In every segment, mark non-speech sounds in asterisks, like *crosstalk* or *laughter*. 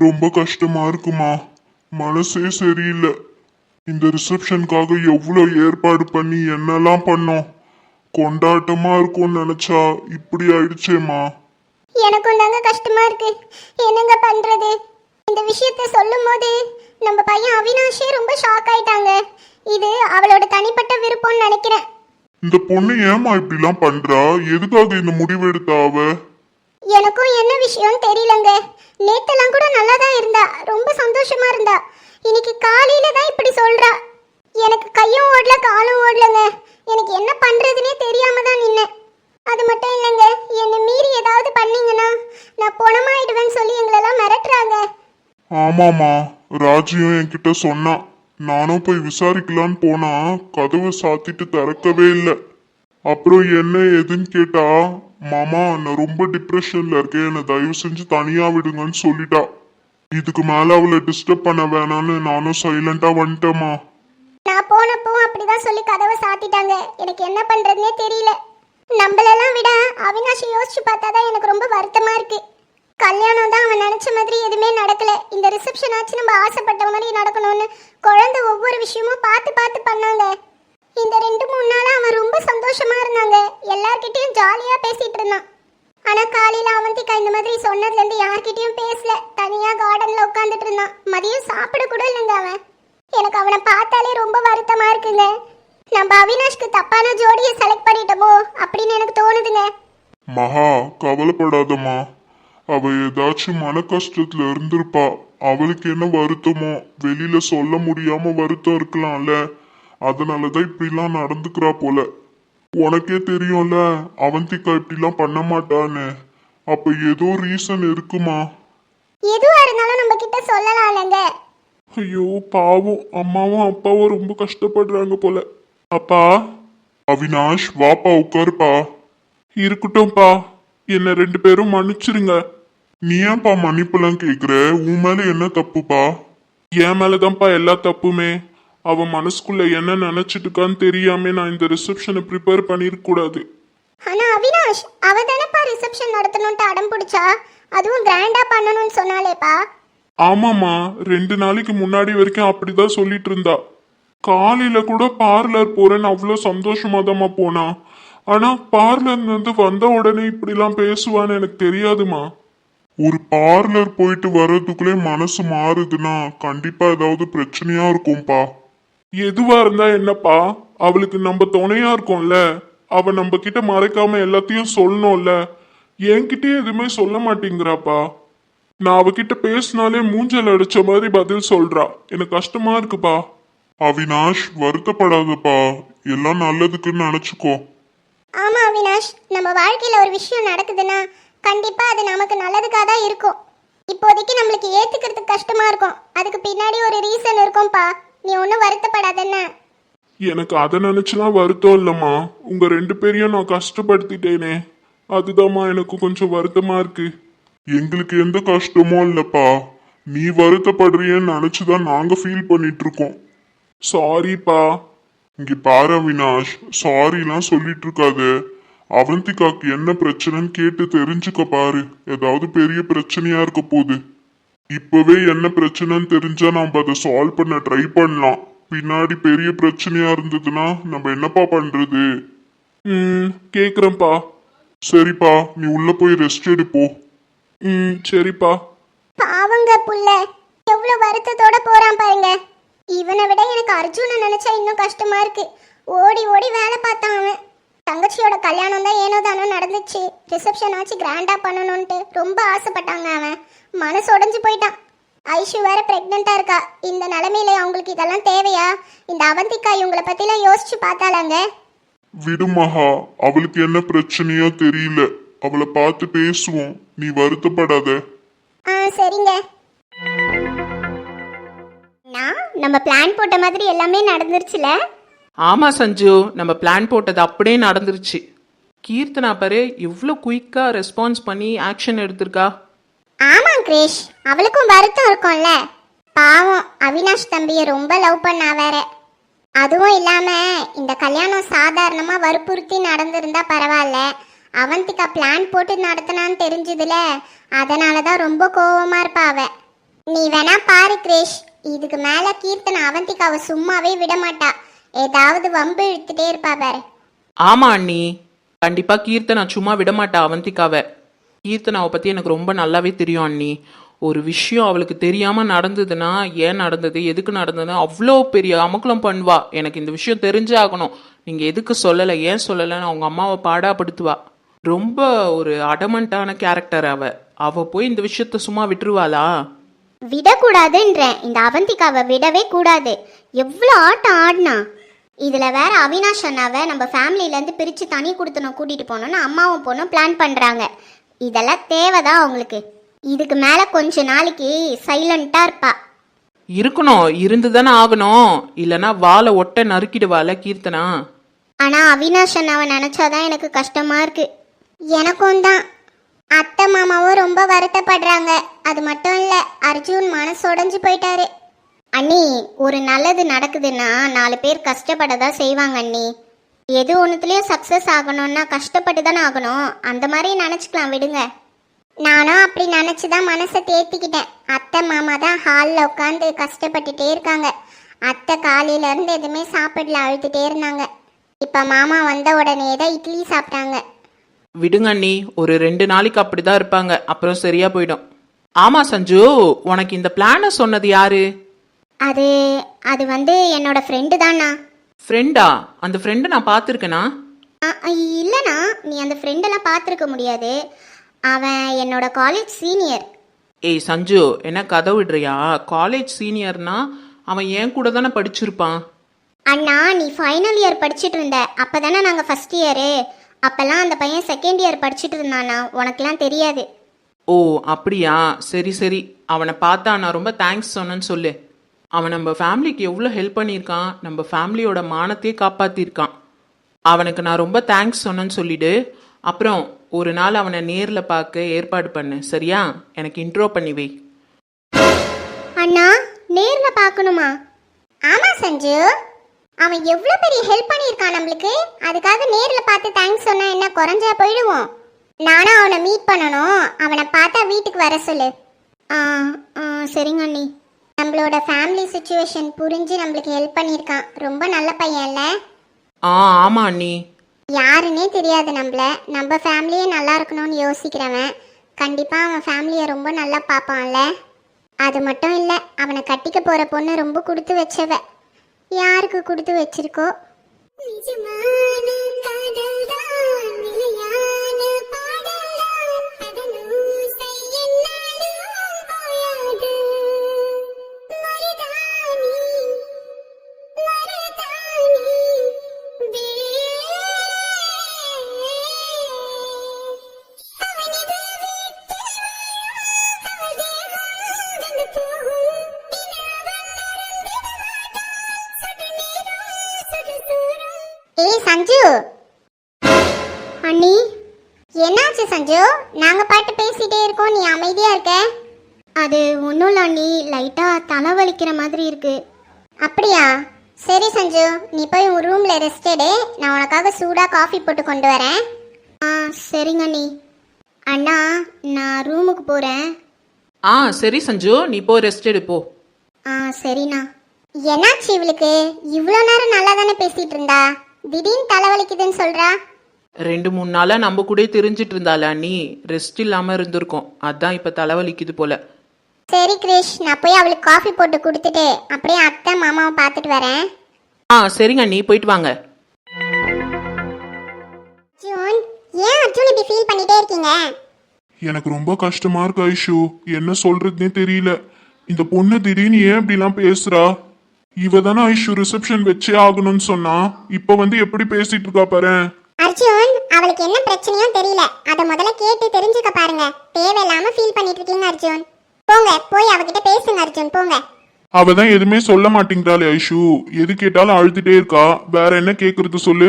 ரொம்ப கஷ்டமா இருக்குமா? மனசே சரியில்லை. இந்த ரிசப்ஷனுக்காக எவ்வளோ ஏற்பாடு பண்ணி என்னெல்லாம் பண்ணோம்? கொண்டாட்டமா இருக்கும்னு நினைச்சா இப்படி ஆயிடுச்சேம்மா. எனக்கும் தாங்க கஷ்டமா இருக்கு. என்னங்க பண்றது? இந்த விஷயத்த சொல்லும் போது நம்ம பையன் அவினாஷே ரொம்ப ஷாக் ஆயிட்டாங்க. இது அவளோட தனிப்பட்ட விருப்பம்னு நினைக்கிறேன். இந்த பொண்ணு ஏமா இப்படிலாம் பண்றா? எதுக்காக இந்த முடிவு எடுத்தா அவ? எனக்கும் என்ன விஷயம்னு தெரியலங்க. நேத்தெல்லாம் கூட நல்லா தான் இருந்தா ரொம்ப சந்தோஷமா இருந்தா. இன்னைக்கு காலையில தான் இப்படி சொல்றா. எனக்கு கையும் ஓடல காலும் ஓடலங்க. எனக்கு என்ன பண்றதுனே தெரியாம தான் நின்னேன். அது மட்டும் இல்லைங்க என்னை மீறி ஏதாவது பண்ணீங்கன்னா நான் பணமாயிடுவேன்னு சொல்லி எங்களெல்லாம் மிரட்டுறாங்க. ஆமாமா ராஜியும் என்கிட்ட சொன்னான் நானும் போய் விசாரிக்கலான்னு போனா கதவை சாத்திட்டு திறக்கவே இல்லை. அப்புறம் என்ன ஏதுன்னு கேட்டா மாமா நான் ரொம்ப டிப்ரெஷன்ல இருக்கேன். என்னை தயவு செஞ்சு தனியா விடுங்கன்னு சொல்லிட்டா. இதுக்கு மேல அவளை டிஸ்டர்ப் பண்ண வேணாம்னு நானும் சைலண்டா வந்துட்டேமா நான் போனப்போ அப்படிதான் சொல்லி கதவை சாத்திட்டாங்க. எனக்கு என்ன பண்றதுனே தெரியல. நம்மளெல்லாம் விட அவினாஷ் யோசிச்சு பார்த்தாதான் எனக்கு ரொம்ப வருத்தமா இருக்கு. கல்யாணம் தான் அவன் நினைச்ச மாதிரி எதுவுமே நடக்கல. இந்த ரிசப்ஷன் ஆச்சு. நம்ம ஆசைப்பட்ட மாதிரி நடக்கணும்னு குழந்தை ஒவ்வொரு விஷயமும் பார்த்து பார்த்து பண்ணாங்க இந்த ரெண்டு மூணு நாளா அவன் ரொம்ப சந்தோஷமா இருந்தாங்க எல்லார்கிட்டயும் இருந்தான் ஆனா காலையில அவந்திகா இந்த மாதிரி சொன்னதுல இருந்து யார்கிட்டயும் பேசல. தனியா கார்டன்ல உட்காந்துட்டு இருந்தான். மதியம் சாப்பிட கூட இல்லைங்க அவன். எனக்கு அவனை பார்த்தாலே ரொம்ப வருத்தமா இருக்குங்க. நம்ம அவினாஷ்க்கு தப்பான ஜோடியை செலக்ட் பண்ணிட்டோமோ அப்படின்னு எனக்கு தோணுதுங்க. மகா கவலைப்படாதம்மா. அவ ஏதாச்சும் மன கஷ்டத்துல இருந்திருப்பா. அவளுக்கு என்ன வருத்தமோ வெளியில சொல்ல முடியாம வருத்தம் இருக்கலாம்ல. அதனாலதான் இப்படிலாம் நடந்துக்கிறா போல. உனக்கே தெரியும்ல அவந்திகா இப்படிலாம் பண்ண மாட்டான்னு. அப்ப ஏதோ ரீசன் இருக்குமா? எதுவா இருந்தாலும் நம்ம கிட்ட சொல்லலாம்லங்க. ஐயோ பாவம். அம்மாவும் அப்பாவும் ரொம்ப கஷ்டப்படுறாங்க போல. அப்பா அவினாஷ் வாப்பா உட்காருப்பா. இருக்கட்டும்ப்பா என்ன ரெண்டு பேரும் மன்னிச்சிருங்க. நீ ஏன்பா மன்னிப்புலாம் கேக்குற? உன் மேல என்ன தப்புப்பா? என் மேலதான்ப்பா எல்லா தப்புமே. அவ மனசுக்குள்ள என்ன நினைச்சிட்டு இருக்கான்னு தெரியாம நான் இந்த ரிசப்ஷனை ப்ரிப்பேர் பண்ணிருக்க கூடாது ஆனா அவினாஷ் அவ தானப்பா ரிசப்ஷன் நடத்தணும்ட்டு அடம் பிடிச்சா? அதுவும் கிராண்டா பண்ணணும்னு சொன்னாலேப்பா ஆமாம்மா ரெண்டு நாளைக்கு முன்னாடி வரைக்கும் அப்படிதான் சொல்லிட்டு இருந்தா காலையில கூட பார்லர் போறேன்னு அவ்வளோ சந்தோஷமா போனா. ஆனா பார்லர்ல இருந்து வந்த உடனே இப்படிலாம் பேசுவான்னு எனக்கு தெரியாதுமா ஒரு பார்லர் போயிட்டு வர்றதுக்குள்ளே மனசு மாறுதுன்னா கண்டிப்பா ஏதாவது பிரச்சனையா இருக்கும்பா எதுவா இருந்தா என்னப்பா? அவளுக்கு நம்ம துணையா இருக்கோம்ல. அவ நம்ம கிட்ட மறைக்காம எல்லாத்தையும் சொல்லணும்ல. என்கிட்டயே எதுவுமே சொல்ல மாட்டேங்கிறாப்பா. நான் அவகிட்ட பேசினாலே மூஞ்சல் அடிச்ச மாதிரி பதில் சொல்றா. எனக்கு கஷ்டமா இருக்குப்பா. அவினாஷ் வருத்தப்படாதப்பா. எல்லாம் நல்லதுக்குன்னு நினைச்சுக்கோ. ஆமா அவினாஷ். நம்ம வாழ்க்கையில ஒரு விஷயம் நடக்குதுன்னா கண்டிப்பா அது நமக்கு நல்லதுக்காக தான் இருக்கும். இப்போதைக்கு நம்மளுக்கு ஏத்துக்கிறதுக்கு கஷ்டமா இருக்கும். அதுக்கு பின்னாடி ஒரு ரீசன் இருக்கும்பா. நீ ஒன்றும் வருத்தப்படாதன்னு எனக்கு அதை நினைச்சுலாம் வருத்தம் இல்லம்மா. உங்க ரெண்டு பேரையும் நான் கஷ்டப்படுத்திட்டேனே. அதுதாம்மா எனக்கு கொஞ்சம் வருத்தமா இருக்கு. எங்களுக்கு எந்த கஷ்டமும் இல்லப்பா. நீ வருத்தப்படுறியன்னு நினைச்சுதான் நாங்க ஃபீல் பண்ணிட்டு இருக்கோம் சாரிப்பா இங்க பாரு அவினாஷ். சாரிலாம் சொல்லிட்டு இருக்காத அவந்திகாக்கு என்ன பிரச்சனைன்னு கேட்டு தெரிஞ்சுக்க பாரு. ஏதாவது பெரிய பிரச்சனையா இருக்க போகுது. இப்பவே என்ன பிரச்சனைன்னு தெரிஞ்சா நம்ம அதை சால்வ் பண்ண ட்ரை பண்ணலாம். பின்னாடி பெரிய பிரச்சனையா இருந்ததுன்னா நம்ம என்னப்பா பண்றது? ம் கேக்குறேன்ப்பா. சரிப்பா நீ உள்ள போய் ரெஸ்ட் எடுப்போ ம் சரிப்பா. பாவங்க புள்ள. எவ்வளவு வருத்தத்தோட போறான் பாருங்க. இவனை விட எனக்கு அர்ஜுனை நினைச்சா இன்னும் கஷ்டமா இருக்கு. ஓடி ஓடி வேலை பார்த்தான் அவன். தங்கச்சியோட கல்யாணம் தான் ஏனோ தானோ நடந்துச்சு ரிசப்ஷன் ஆச்சு கிராண்டா பண்ணணும்ட்டு ரொம்ப ஆசைப்பட்டாங்க அவன். மனசு உடைஞ்சு போயிட்டான். ஐஷு வேற பிரெக்னெண்டா இருக்கா. இந்த நிலைமையில அவங்களுக்கு இதெல்லாம் தேவையா? இந்த அவந்திக்கா இவங்களை பத்திலாம் யோசிச்சு பார்த்தாலாங்க விடுமகா அவளுக்கு என்ன பிரச்சனையோ தெரியல. அவளை பார்த்து பேசுவோம். நீ வருத்தப்படாத. ஆ சரிங்க. நான் நம்ம பிளான் போட்ட மாதிரி எல்லாமே நடந்துருச்சுல? ஆமா சஞ்சு நம்ம பிளான் போட்டது அப்படியே நடந்துருச்சு. கீர்த்தனா பாரு எவ்வளோ குயிக்காக ரெஸ்பான்ஸ் பண்ணி ஆக்ஷன் எடுத்திருக்கா. ஆமா கிரேஷ் அவளுக்கும் வருத்தம் இருக்கும்ல? பாவம் அவினாஷ் தம்பியை ரொம்ப லவ் பண்ணா வேற. அதுவும் இல்லாம இந்த கல்யாணம் சாதாரணமா வற்புறுத்தி நடந்திருந்தா பரவாயில்ல. அவந்திகா பிளான் போட்டு நடத்தினான்னு தெரிஞ்சதுல. அதனால தான் ரொம்ப கோவமா இருப்பா அவ. நீ வேணா பாரு கிரேஷ் இதுக்கு மேல கீர்த்தனை அவந்திகாவை சும்மாவே விட மாட்டா. ஏதாவது வம்பு இழுத்துட்டே இருப்பா பாரு. ஆமா அண்ணி. கண்டிப்பா கீர்த்தனா சும்மா விட மாட்டா அவந்திக்காவை. கீர்த்தனாவை பற்றி எனக்கு ரொம்ப நல்லாவே தெரியும் அண்ணி. ஒரு விஷயம் அவளுக்கு தெரியாமல் நடந்ததுன்னா ஏன் நடந்தது எதுக்கு நடந்ததுன்னு அவ்வளோ பெரிய அமக்கலம் பண்ணுவா. எனக்கு இந்த விஷயம் தெரிஞ்சே ஆகணும் நீங்கள் எதுக்கு சொல்லலை ஏன் சொல்லலைன்னு அவங்க அம்மாவை பாடாப்படுத்துவா. ரொம்ப ஒரு அடமண்டான கேரக்டர் அவ. அவ போய் இந்த விஷயத்த சும்மா விட்டுருவாளா? விடக்கூடாதுன்றேன். இந்த அவந்திகாவை விடவே கூடாது. எவ்வளோ ஆட்டம் ஆடினா. இதில் வேற அவினாஷ் அண்ணாவை நம்ம ஃபேமிலியிலேருந்து பிரித்து தனி கொடுத்தனும் கூட்டிகிட்டு போகணுன்னு அம்மாவும் பொண்ணும் பிளான் பண்ணுறாங்க இதெல்லாம் தேவைதான் அவங்களுக்கு. இதுக்கு மேலே கொஞ்ச நாளைக்கு சைலண்ட்டாக இருப்பா. இருக்கணும் இருந்து தானே ஆகணும். இல்லைன்னா வாழை ஒட்ட நறுக்கிடுவாள கீர்த்தனா. ஆனால் அவினாஷ் அண்ணாவை நினச்சாதான் எனக்கு கஷ்டமாக இருக்கு. எனக்கும் தான். அத்தை மாமாவும் ரொம்ப வருத்தப்படுறாங்க. அது மட்டும் இல்லை அர்ஜுன் மனசு உடைஞ்சு போயிட்டாரு. அண்ணி ஒரு நல்லது நடக்குதுன்னா நாலு பேர் கஷ்டப்பட தான் செய்வாங்க அண்ணி. எது ஒன்றுத்துலேயும் சக்ஸஸ் ஆகணும்னா கஷ்டப்பட்டு தானே ஆகணும். அந்த மாதிரி நினச்சிக்கலாம் விடுங்க. நானும் அப்படி நினச்சி தான் மனசை தேர்த்திக்கிட்டேன் அத்தை மாமா தான் ஹாலில் உட்காந்து கஷ்டப்பட்டுட்டே இருக்காங்க. அத்தை காலையிலேருந்து எதுவுமே சாப்பிடல அழுதுகிட்டே இருந்தாங்க. இப்போ மாமா வந்த உடனே தான் இட்லி சாப்பிட்டாங்க. விடுங்க அண்ணி ஒரு ரெண்டு நாளைக்கு அப்படிதான் இருப்பாங்க. அப்புறம் சரியா போயிடும். ஆமா சஞ்சு உனக்கு இந்த பிளானை சொன்னது யாரு? அது அது வந்து என்னோட ஃப்ரெண்டு தானா? ஃப்ரெண்டா அந்த ஃப்ரெண்டை நான் பார்த்துருக்கேனா? இல்லைண்ணா. நீ அந்த ஃப்ரெண்டெல்லாம் பார்த்துருக்க முடியாது. அவன் என்னோட காலேஜ் சீனியர் ஏய் சஞ்சு என்ன கதை விடுறியா? காலேஜ் சீனியர்னா அவன் என் கூட தானே படிச்சிருப்பான்? அண்ணா நீ ஃபைனல் இயர் படிச்சுட்டு இருந்த. அப்போ தானே நாங்கள் ஃபஸ்ட் இயரு அப்போல்லாம் அந்த பையன் செகண்ட் இயர் படிச்சுட்டு இருந்தானா? உனக்கெல்லாம் தெரியாது. ஓ அப்படியா? சரி சரி. அவனை பார்த்தா நான் ரொம்ப தேங்க்ஸ் சொன்னேன்னு சொல்லு. அவன் நம்ம ஃபேமிலிக்கு எவ்வளோ ஹெல்ப் பண்ணியிருக்கான் நம்ம ஃபேமிலியோட மானத்தையே காப்பாற்றிருக்கான் அவனுக்கு நான் ரொம்ப தேங்க்ஸ் சொன்னேன்னு சொல்லிவிடு அப்புறம் ஒரு நாள் அவனை நேரில் பார்க்க ஏற்பாடு பண்ணு சரியா? எனக்கு இன்ட்ரோ பண்ணி வை. அண்ணா நேரில் பார்க்கணுமா? ஆமாம் சஞ்சு. அவன் எவ்வளோ பெரிய ஹெல்ப் பண்ணியிருக்கான் நம்மளுக்கு? அதுக்காக நேரில் பார்த்து தேங்க்ஸ் சொன்னால் என்ன குறைஞ்சா போயிடுவோம். நானும் அவனை மீட் பண்ணணும். அவனை பார்த்தா வீட்டுக்கு வர சொல்லு. ஆ ஆ, சரிங்க அண்ணி. நம்மளோட ஃபேமிலி சுச்சுவேஷன் புரிஞ்சு நம்மளுக்கு ஹெல்ப் பண்ணியிருக்கான். ரொம்ப நல்ல பையன்ல ஆ ஆமாம் அண்ணி. யாருன்னே தெரியாது நம்மள. நம்ம ஃபேமிலியே நல்லா இருக்கணும்னு யோசிக்கிறவன். கண்டிப்பாக அவன் ஃபேமிலியை ரொம்ப நல்லா பார்ப்பான்ல அது மட்டும் இல்லை அவனை கட்டிக்க போகிற பொண்ணு ரொம்ப கொடுத்து வச்சவ. யாருக்கு கொடுத்து வச்சிருக்கோ? நிஜமான இருக்கோம் நீ அமைதியா இருக்க? அது ஒன்றும் இல்லை லைட்டாக தலைவலிக்கிற மாதிரி இருக்கு. அப்படியா? சரி சஞ்சு நீ போய் உன் ரூம்ல ரெஸ்ட் எடு. நான் உனக்காக சூடா காஃபி போட்டு கொண்டு வரேன். ஆ சரிங்க அண்ணி. அண்ணா நான் ரூமுக்கு போறேன். ஆ சரி சஞ்சு. நீ போ ரெஸ்ட் எடு போ. ஆ சரிண்ணா. என்னாச்சு இவளுக்கு? இவ்வளோ நேரம் நல்லா தானே பேசிட்டு இருந்தா? திடீர்னு தலைவலிக்குதுன்னு சொல்றா? ரெண்டு மூணு நாளாக நம்ம கூட தெரிஞ்சிட்டு இருந்தால நீ ரெஸ்ட் இல்லாமல் இருந்திருக்கோம். அதான் இப்போ தலைவலிக்குது போல. சரி கிரிஷ். நான் போய் அவளுக்கு காஃபி போட்டு கொடுத்துட்டு அப்படியே அத்தை மாமாவை பார்த்துட்டு வரேன். ஆ சரிங்க நீ போயிட்டு வாங்க. ஜூன் ஏன் அர்ஜுன் இப்படி ஃபீல் பண்ணிட்டே இருக்கீங்க? எனக்கு ரொம்ப கஷ்டமா இருக்கு ஐஷு. என்ன சொல்றதுனே தெரியல. இந்த பொண்ணு திடீர்னு ஏன் இப்படிலாம் பேசுறா? இவ தானே ஐஷு ரிசப்ஷன் வச்சே ஆகணும்னு சொன்னா. இப்ப வந்து எப்படி பேசிட்டு இருக்கா பாரு. அவளுக்கு என்ன பிரச்சனையோ தெரியல. அதை முதல்ல கேட்டு தெரிஞ்சுக்க பாருங்க. தேவையில்லாம ஃபீல் பண்ணிட்டு இருக்கீங்க அர்ஜுன். போங்க போய் அவகிட்ட பேசுங்க அர்ஜுன். போங்க. அவ தான் எதுவுமே சொல்ல மாட்டேங்கிறாளே ஐஷு. எது கேட்டாலும் அழுதுட்டே இருக்கா? வேற என்ன கேக்குறது சொல்லு.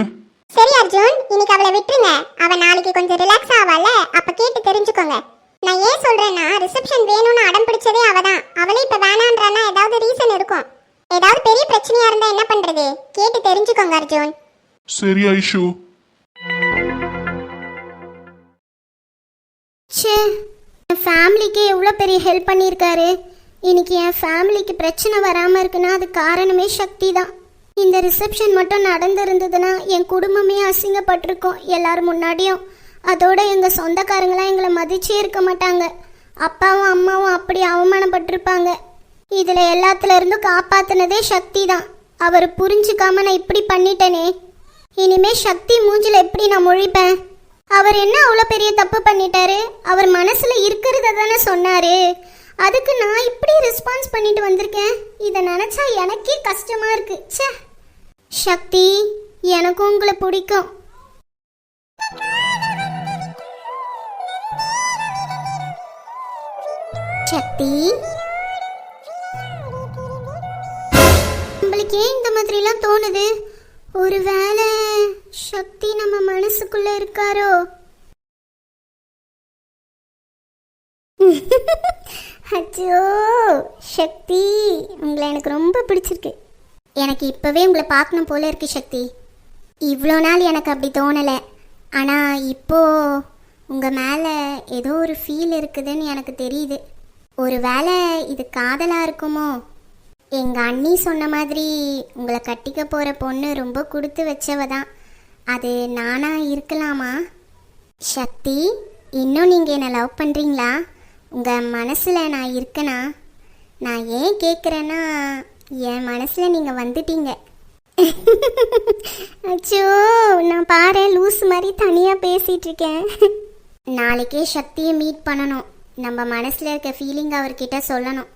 சரி அர்ஜுன். இன்னைக்கு அவளை விட்டுருங்க. அவ நாளைக்கு கொஞ்சம் ரிலாக்ஸ் ஆவால அப்ப கேட்டு தெரிஞ்சுக்கோங்க. நான் ஏன் சொல்றேன்னா ரிசப்ஷன் வேணும்னு அடம் பிடிச்சதே அவ தான் அவளே இப்ப வேணான்றானா ஏதாவது ரீசன் இருக்கும். ஏதாவது பெரிய பிரச்சனையா இருந்தா என்ன பண்றது? கேட்டு தெரிஞ்சுக்கோங்க அர்ஜுன். சரி ஐஷு. ச்சே என் ஃபேமிலிக்கு எவ்வளோ பெரிய ஹெல்ப் பண்ணியிருக்காரு. இன்னைக்கு என் ஃபேமிலிக்கு பிரச்சனை வராமல் இருக்குன்னா அது காரணமே சக்தி தான் இந்த ரிசப்ஷன் மட்டும் நடந்திருந்ததுன்னா என் குடும்பமே அசிங்கப்பட்டிருக்கும் எல்லார் முன்னாடியும். அதோட எங்கள் சொந்தக்காரங்களாம் எங்களை மதிச்சே இருக்க மாட்டாங்க. அப்பாவும் அம்மாவும் அப்படி அவமானப்பட்டிருப்பாங்க. இதில் எல்லாத்துல இருந்தும் சக்தி தான் அவர் புரிஞ்சுக்காம நான் இப்படி பண்ணிட்டேனே. இனிமே சக்தி மூஞ்சில் எப்படி நான் முழிப்பேன்? அவர் என்ன அவ்வளோ பெரிய தப்பு பண்ணிட்டாரு? அவர் மனசில் இருக்கிறத தானே சொன்னாரு. அதுக்கு நான் இப்படி ரெஸ்பான்ஸ் பண்ணிட்டு வந்திருக்கேன். இதை நினச்சா எனக்கே கஷ்டமாக இருக்கு. ச்சே. சக்தி எனக்கும் உங்களை பிடிக்கும். சக்தி. நம்மளுக்கு ஏன் இந்த மாதிரிலாம் தோணுது? ஒருவேளை சக்தி நம்ம மனசுக்குள்ள இருக்காரோ? *laughs* அச்சோ சக்தி உங்களை எனக்கு ரொம்ப பிடிச்சிருக்கு. எனக்கு இப்போவே உங்களை பார்க்கணும் போல இருக்கு சக்தி. இவ்வளோ நாள் எனக்கு அப்படி தோணலை. ஆனால் இப்போ உங்கள் மேலே ஏதோ ஒரு ஃபீல் இருக்குதுன்னு எனக்கு தெரியுது. ஒரு வேளை இது காதலாக இருக்குமோ? எங்கள் அண்ணி சொன்ன மாதிரி உங்களை கட்டிக்க போகிற பொண்ணு ரொம்ப கொடுத்து வச்சவ தான் அது நானா இருக்கலாமா? சக்தி இன்னும் நீங்கள் என்னை லவ் பண்ணுறீங்களா உங்கள் மனசில் நான் இருக்கனா? நான் ஏன் கேட்குறேன்னா என் மனசில் நீங்கள் வந்துட்டீங்க. அச்சோ நான் பாரு லூஸ் மாதிரி தனியாக பேசிகிட்ருக்கேன் நாளைக்கே சக்தியை மீட் பண்ணணும். நம்ம மனசில் இருக்க ஃபீலிங் அவர்கிட்ட சொல்லணும்.